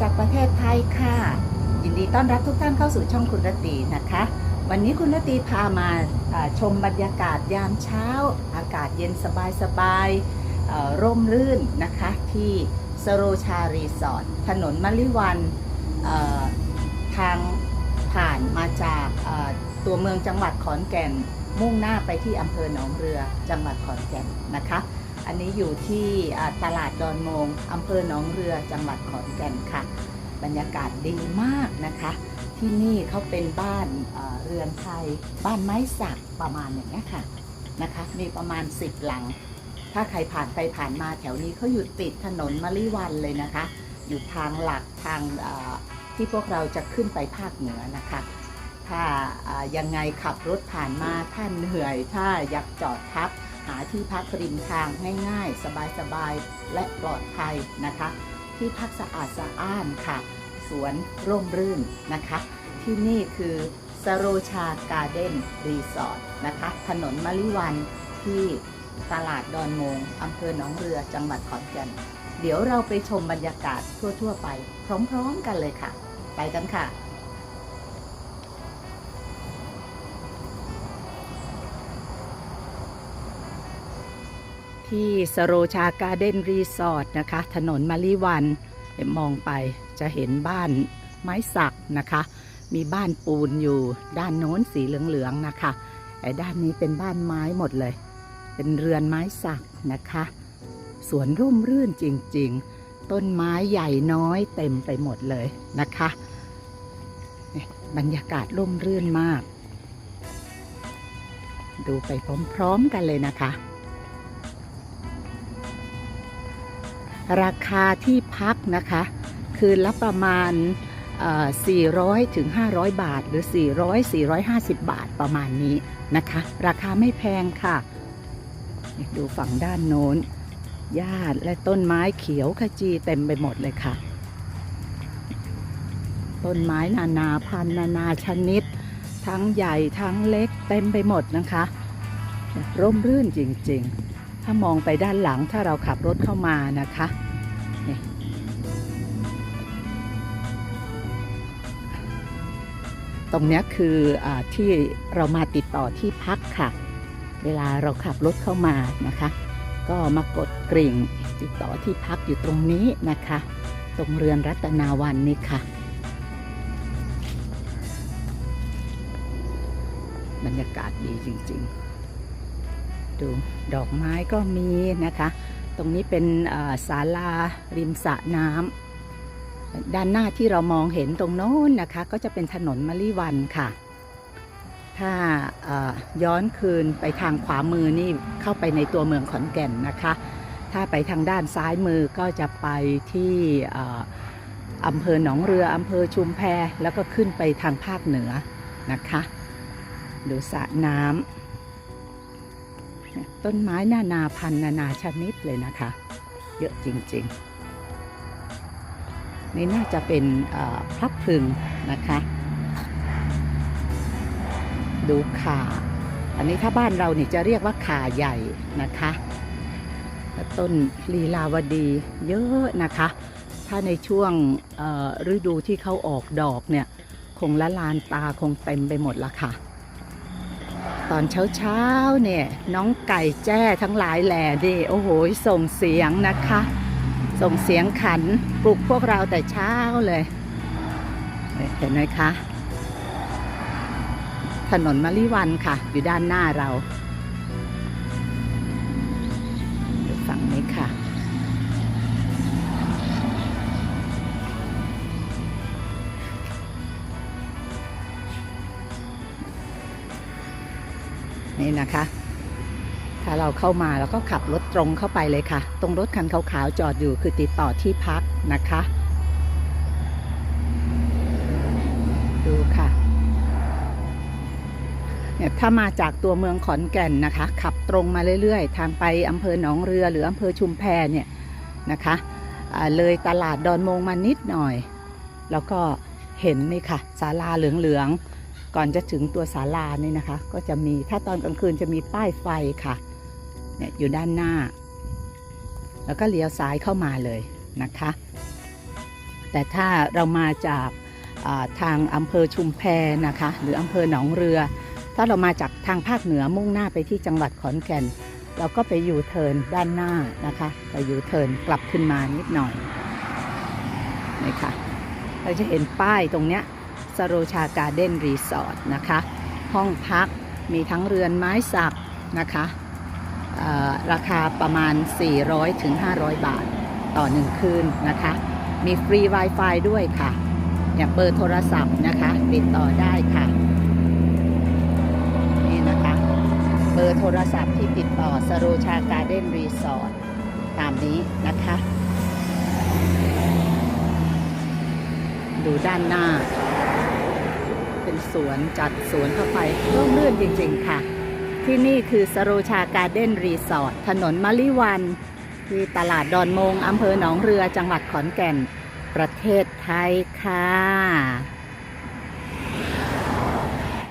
จากประเทศไทยค่ะ ยินดีต้อนรับทุกท่านเข้าสู่ช่องคุณรตีนะคะ วันนี้คุณรตีพามาชมบรรยากาศยามเช้า อากาศเย็นสบายสบายๆร่มรื่นนะคะที่สโรชารีสอร์ทถนนมะลิวันทางผ่านมาจากตัวเมืองจังหวัดขอนแก่น มุ่งหน้าไปที่อำเภอหนองเรือจังหวัดขอนแก่นนะคะ อันนี้อยู่ที่ตลาดดอนมงอำเภอหนองเรือจังหวัดขอนแก่นค่ะ บรรยากาศดีมากนะคะ ที่นี่เขาเป็นบ้านเรือนไทย บ้านไม้สักประมาณอย่างนี้ค่ะนะคะ มีประมาณ 10 หลัง ถ้าใครผ่านไปผ่านมาแถวนี้เขาอยู่ติดถนนมะลิวันเลยนะคะ อยู่ทางหลักทางที่พวกเราจะขึ้นไปภาคเหนือนะคะ ถ้าอ่ายังไงขับรถผ่านมาท่านเหนื่อย ถ้าอยากจอดพัก หาที่พักริมทางง่ายๆ สบายๆ และปลอดภัยนะคะ ที่พักสะอาดสะอ้านค่ะ สวนร่มรื่นนะคะ ที่นี่คือสโรชาการ์เด้นรีสอร์ทนะคะ ถนนมะลิวันที่ตลาดดอนมงอำเภอหนองเรือจังหวัดขอนแก่นเดี๋ยวเราไปชมบรรยากาศทั่ว ๆ ไป พร้อม ๆ กันเลยค่ะ ไปกันค่ะ ที่สโรชาการ์เด้นรีสอร์ทนะคะ ถนนมาริวันมองไปจะเห็นบ้านไม้สักนะคะ มีบ้านปูนอยู่ด้านโน้นสีเหลืองๆนะคะไอ้ด้านนี้เป็นบ้านไม้หมดเลย เป็นเรือนไม้สักนะคะ สวนร่มรื่นจริงๆ ต้นไม้ใหญ่น้อยเต็มไปหมดเลยนะคะบรรยากาศร่มรื่นมาก ดูไปพร้อมๆกันเลยนะคะ ราคาที่พักนะคะ คืนละประมาณ 400ถึง500 บาท หรือ 400 450 บาทประมาณนี้นะคะ ราคาไม่แพงค่ะ ดูฝั่งด้านโน้นหญ้าและต้นไม้เขียวขจีเต็มไปหมดเลยค่ะ ต้นไม้นานาพันธุ์นานาชนิด ทั้งใหญ่ทั้งเล็กเต็มไปหมดนะคะ ร่มรื่นจริง ๆ ถ้ามองไปด้านหลังถ้าเราขับรถเข้ามานะคะตรงนี้คืออที่เรามาติดต่อที่พักค่ะ เวลาเราขับรถเข้ามานะคะ ก็มากดกริ่งติดต่อที่พักอยู่ตรงนี้นะคะ ตรงเรือนรัตนาวันนี่ค่ะ บรรยากาศดีจริง ๆ ดูดอกไม้ก็มีนะคะ ตรงนี้เป็นศาลาริมสระน้ำด้านหน้าที่เรามองเห็นตรงโน้นนะคะ ก็จะเป็นถนนมะลิวันค่ะ ถ้าย้อนคืนไปทางขวามือนี่เข้าไปในตัวเมืองขอนแก่นนะคะ ถ้าไปทางด้านซ้ายมือก็จะไปที่เอ่ออำเภอหนองเรืออำเภอชุมแพแล้วก็ขึ้นไปทางภาคเหนือนะคะ ดูสระน้ำ ต้นไม้นานาพันธุ์นานาชนิดเลยนะคะ เยอะจริงๆ นี่น่าจะเป็นพลับพึงนะคะ ดูขาอันนี้ถ้าบ้านเราเนี่จะเรียกว่าขาใหญ่นะคะต้นลีลาวดีเยอะนะคะ ถ้าในช่วงฤดูที่เขาออกดอกเนี่ย คงละลานตาคงเต็มไปหมดละค่ะ ตอนเช้าๆเนี่ยน้องไก่แจ้ทั้งหลายแหล่นี่โอ้โหส่งเสียงนะคะ ส่งเสียงขันปลุกพวกเราแต่เช้าเลย เห็นไหมคะ ถนนมะลิวันค่ะ อยู่ด้านหน้าเราฝั่งนี้ค่ะ นี่นะคะ ถ้าเราเข้ามาแล้วก็ขับรถตรงเข้าไปเลยค่ะ ตรงรถคันขาวๆจอดอยู่คือติดต่อที่พักนะคะ ดูค่ะเนี่ยถ้ามาจากตัวเมืองขอนแก่นนะคะ ขับตรงมาเรื่อยๆ ทางไปอำเภอหนองเรือหรืออำเภอชุมแพเนี่ยนะคะเลยตลาดดอนมงมานิดหน่อย แล้วก็เห็นนี่ค่ะศาลาเหลืองๆ ก่อนจะถึงตัวศาลานี่นะคะ ก็จะมีถ้าตอนกลางคืนจะมีป้ายไฟค่ะเนี่ยอยู่ด้านหน้า แล้วก็เลี้ยวซ้ายเข้ามาเลยนะคะ แต่ถ้าเรามาจากาทางอำเภอชุมแพนะคะ หรืออำเภอหนองเรือ ถ้าเรามาจากทางภาคเหนือมุ่งหน้าไปที่จังหวัดขอนแก่น เราก็ไปยูเทิร์นด้านหน้านะคะไปยูเทิร์นกลับขึ้นมานิดหน่อยนี่ค่ะเราจะเห็นป้ายตรงเนี้ย สโรชาการ์เด้นรีสอร์ทนะคะ ห้องพักมีทั้งเรือนไม้สักนะคะราคาประมาณ 400ถึง500 บาทต่อหนึ่งคืนนะคะ มีฟรี Wi-Fi ด้วยค่ะเนี่ยเบอร์โทรศัพท์นะคะติดต่อได้ค่ะ นี่นะคะ เบอร์โทรศัพท์ที่ติดต่อสโรชาการ์เด้นรีสอร์ทตามนี้นะคะ ดูด้านหน้า สวนจัดสวนเข้าไปร่มรื่นจริงๆค่ะ ที่นี่คือสโรชาการ์เด้นรีสอร์ทถนนมะลิวัน ที่ตลาดดอนมงอำเภอหนองเรือจังหวัดขอนแก่น ประเทศไทยค่ะ